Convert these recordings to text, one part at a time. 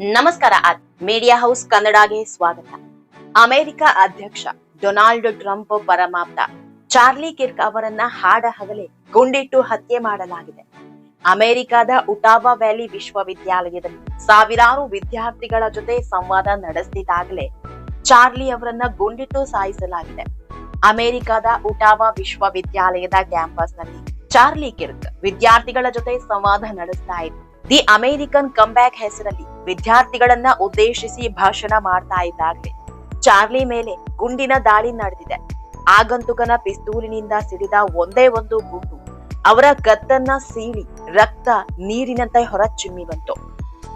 ನಮಸ್ಕಾರ media house ಕನ್ನಡಗೆ ಸ್ವಾಗತ. America ಅಧ್ಯಕ್ಷ ಡೊನಾಲ್ಡ್ ಟ್ರಂಪ್ ಪರಮಾಪ್ತ ಚಾರ್ಲಿ ಕಿರ್ಕ್ ಅವರನ್ನ ಹಾಡ ಹಗಲೇ ಗುಂಡಿಟ್ಟು ಹತ್ಯೆ ಮಾಡಲಾಗಿದೆ. ಅಮೆರಿಕದ ಉಟಾವಾ ವ್ಯಾಲಿ ವಿಶ್ವವಿದ್ಯಾಲಯದಲ್ಲಿ ಸಾವಿರಾರು ವಿದ್ಯಾರ್ಥಿಗಳ ಜೊತೆ ಸಂವಾದ ನಡೆಸಿದಾಗಲೇ ಚಾರ್ಲಿ ಅವರನ್ನ ಗುಂಡಿಟ್ಟು ಸಾಯಿಸಲಾಗಿದೆ. ಅಮೆರಿಕದ ಉಟಾವಾ ವಿಶ್ವವಿದ್ಯಾಲಯದ ಕ್ಯಾಂಪಸ್ನಲ್ಲಿ ಚಾರ್ಲಿ ಕಿರ್ಕ್ ವಿದ್ಯಾರ್ಥಿಗಳ ಜೊತೆ ಸಂವಾದ ನಡೆಸ್ತಾ ಇದ್ರು ದಿ ಅಮೆರಿಕನ್ ಕಂಬ್ಯಾಕ್ ಹೆಸರಲ್ಲಿ ವಿದ್ಯಾರ್ಥಿಗಳನ್ನ ಉದ್ದೇಶಿಸಿ ಭಾಷಣ ಮಾಡ್ತಾ ಇದ್ದಾಗಲೇ. ಚಾರ್ಲಿ ಮೇಲೆ ಗುಂಡಿನ ದಾಳಿ ನಡೆದಿದೆ. ಆಗಂತುಕನ ಪಿಸ್ತೂಲಿನಿಂದ ಸಿಡಿದ ಒಂದೇ ಒಂದು ಗುಂಡು. ಅವರ ಕತ್ತನ್ನ ಸೀಳಿ ರಕ್ತ ನೀರಿನಂತೆ ಹೊರಚಿಮ್ಮಿ ಬಂತು.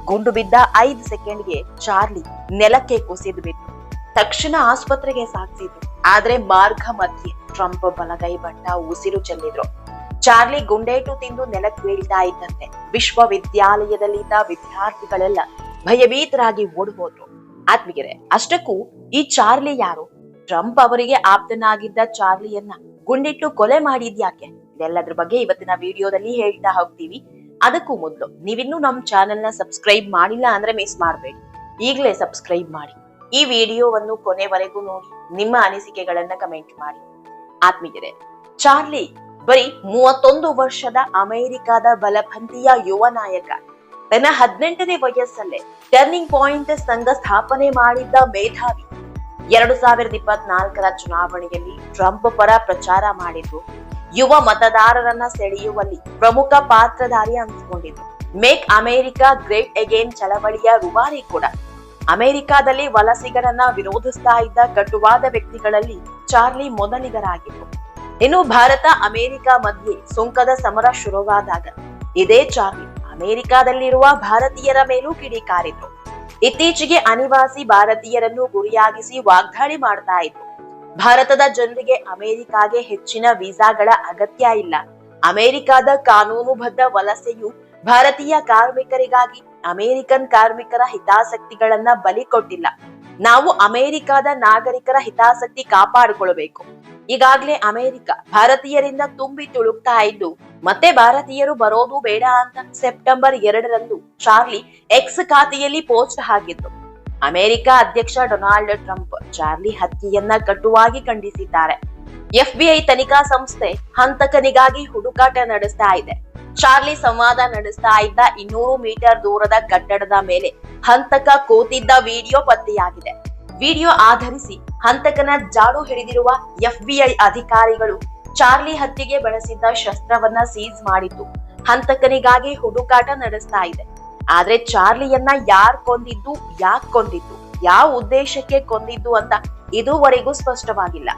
ಗುಂಡು ಬಿದ್ದ ಐದು ಸೆಕೆಂಡ್ಗೆ ಚಾರ್ಲಿ ನೆಲಕ್ಕೆ ಕುಸಿದು ಬಿತ್ತು ತಕ್ಷಣ ಆಸ್ಪತ್ರೆಗೆ ಸಾಗಿಸಿದ್ರು ಆದ್ರೆ ಮಾರ್ಗ ಮಧ್ಯೆ ಟ್ರಂಪ್ ಬಲಗೈ ಬಟ್ಟ ಉಸಿರು ಚೆಲ್ಲಿದ್ರು. ಚಾರ್ಲಿ ಗುಂಡೇಟು ತಿಂದು ನೆಲಕ್ಕೆ ಬೀಳ್ತಾ ಇದ್ದಂತೆ. ವಿಶ್ವವಿದ್ಯಾಲಯದಲ್ಲಿದ್ದ ವಿದ್ಯಾರ್ಥಿಗಳೆಲ್ಲ ಭಯಭೀತರಾಗಿ ಓಡ್ಬೋದು ಆತ್ಮಿಗೆರೆ ಅಷ್ಟಕ್ಕೂ ಈ ಚಾರ್ಲಿ ಯಾರು? ಟ್ರಂಪ್ ಅವರಿಗೆ ಆಪ್ತನಾಗಿದ್ದ ಚಾರ್ಲಿಯನ್ನ ಗುಂಡಿಟ್ಟು ಕೊಲೆ ಮಾಡಿದ್ಯಾಕೆ? ಇದೆಲ್ಲದ್ರ ಬಗ್ಗೆ ಇವತ್ತಿನ ವಿಡಿಯೋದಲ್ಲಿ ಹೇಳ್ತಾ ಹೋಗ್ತೀವಿ. ಅದಕ್ಕೂ ಮೊದಲು ನೀವಿನ್ನೂ ನಮ್ ಚಾನೆಲ್ನ ಸಬ್ಸ್ಕ್ರೈಬ್ ಮಾಡಿಲ್ಲ ಅಂದ್ರೆ ಮಿಸ್ ಮಾಡಬೇಡಿ. ಈಗಲೇ ಸಬ್ಸ್ಕ್ರೈಬ್ ಮಾಡಿ. ಈ ವಿಡಿಯೋವನ್ನು ಕೊನೆವರೆಗೂ ನೋಡಿ, ನಿಮ್ಮ ಅನಿಸಿಕೆಗಳನ್ನ ಕಮೆಂಟ್ ಮಾಡಿ. ಆತ್ಮೀಯರೇ, ಚಾರ್ಲಿ ಬರೀ ಮೂವತ್ತೊಂದು ವರ್ಷದ ಅಮೆರಿಕದ ಬಲಪಂಥೀಯ ಯುವ ನಾಯಕ. ತನ್ನ ಹದಿನೆಂಟನೇ ವಯಸ್ಸಲ್ಲೇ ಟರ್ನಿಂಗ್ ಪಾಯಿಂಟ್ ಸಂಘ ಸ್ಥಾಪನೆ ಮಾಡಿದ್ದ ಮೇಧಾವಿ. ಎರಡು ಸಾವಿರದ ಇಪ್ಪತ್ನಾಲ್ಕರ ಚುನಾವಣೆಯಲ್ಲಿ ಟ್ರಂಪ್ ಪರ ಪ್ರಚಾರ ಮಾಡಿದ್ದು, ಯುವ ಮತದಾರರನ್ನ ಸೆಳೆಯುವಲ್ಲಿ ಪ್ರಮುಖ ಪಾತ್ರಧಾರಿ ಅನಿಸಿಕೊಂಡಿದ್ದು ಮೇಕ್ ಅಮೆರಿಕಾ ಗ್ರೇಟ್ ಅಗೇನ್ ಚಳವಳಿಯ ರೂವಾರಿ ಕೂಡ. ಅಮೆರಿಕಾದಲ್ಲಿ ವಲಸಿಗರನ್ನ ವಿರೋಧಿಸ್ತಾ ಇದ್ದ ಕಟುವಾದ ವ್ಯಕ್ತಿಗಳಲ್ಲಿ ಚಾರ್ಲಿ ಮೊದಲಿಗರಾಗಿತ್ತು ಇನ್ನು ಭಾರತ, ಅಮೆರಿಕ ಮಧ್ಯೆ ಸುಂಕದ ಸಮರ ಶುರುವಾದಾಗ ಇದೇ ಚಾರ್ಲಿ ಅಮೆರಿಕಾದಲ್ಲಿರುವ ಭಾರತೀಯರ ಮೇಲೂ ಕಿಡಿಕಾರಿತು ಇತ್ತೀಚೆಗೆ ಅನಿವಾಸಿ ಭಾರತೀಯರನ್ನು ಗುರಿಯಾಗಿಸಿ ವಾಗ್ದಾಳಿ ಮಾಡ್ತಾ ಇತ್ತು. ಭಾರತದ ಜನರಿಗೆ ಅಮೆರಿಕಾಗೆ ಹೆಚ್ಚಿನ ವೀಸಾಗಳ ಅಗತ್ಯ ಇಲ್ಲ. ಅಮೆರಿಕಾದ ಕಾನೂನುಬದ್ಧ ವಲಸೆಯು ಭಾರತೀಯ ಕಾರ್ಮಿಕರಿಗಾಗಿ ಅಮೆರಿಕನ್ ಕಾರ್ಮಿಕರ ಹಿತಾಸಕ್ತಿಗಳನ್ನ ಬಲಿ ಕೊಟ್ಟಿಲ್ಲ. ನಾವು ಅಮೆರಿಕಾದ ನಾಗರಿಕರ ಹಿತಾಸಕ್ತಿ ಕಾಪಾಡಿಕೊಳ್ಬೇಕು. ಈಗಾಗ್ಲೇ ಅಮೆರಿಕ ಭಾರತೀಯರಿಂದ ತುಂಬಿ ತುಳುಕ್ತಾ ಇದ್ದು, ಮತ್ತೆ ಭಾರತೀಯರು ಬರೋದು ಬೇಡ ಅಂತ ಸೆಪ್ಟೆಂಬರ್ ಎರಡರಂದು ಚಾರ್ಲಿ ಎಕ್ಸ್ ಖಾತೆಯಲ್ಲಿ ಪೋಸ್ಟ್ ಹಾಕಿದ್ರು ಅಮೆರಿಕ ಅಧ್ಯಕ್ಷ ಡೊನಾಲ್ಡ್ ಟ್ರಂಪ್ ಚಾರ್ಲಿ ಹತ್ಯೆಯನ್ನ ಕಟುವಾಗಿ ಖಂಡಿಸಿದ್ದಾರೆ. ಎಫ್ಬಿಐ ತನಿಖಾ ಸಂಸ್ಥೆ ಹಂತಕನಿಗಾಗಿ ಹುಡುಕಾಟ ನಡೆಸ್ತಾ ಇದೆ. ಚಾರ್ಲಿ ಸಂವಾದ ನಡೆಸ್ತಾ ಇದ್ದ ಇನ್ನೂರು ಮೀಟರ್ ದೂರದ ಕಟ್ಟಡದ ಮೇಲೆ ಹಂತಕ ಕೂತಿದ್ದ ವಿಡಿಯೋ ಪತ್ತೆಯಾಗಿದೆ. ವಿಡಿಯೋ ಆಧರಿಸಿ ಹಂತಕನ ಜಾಡು ಹಿಡಿದಿರುವ ಎಫ್ಬಿಐ ಅಧಿಕಾರಿಗಳು ಚಾರ್ಲಿ ಹತ್ಯೆಗೆ ಬಳಸಿದ್ದ ಶಸ್ತ್ರವನ್ನ ಸೀಸ್ ಮಾಡಿದ್ದು ಹಂತಕನಿಗಾಗಿ ಹುಡುಕಾಟ ನಡೆಸ್ತಾ ಇದೆ. ಆದ್ರೆ ಚಾರ್ಲಿಯನ್ನ ಯಾರ್ ಕೊಂದಿದ್ದು, ಯಾಕ್ ಕೊಂದಿದ್ದು, ಯಾವ ಉದ್ದೇಶಕ್ಕೆ ಕೊಂದಿದ್ದು ಅಂತ ಇದುವರೆಗೂ ಸ್ಪಷ್ಟವಾಗಿಲ್ಲ.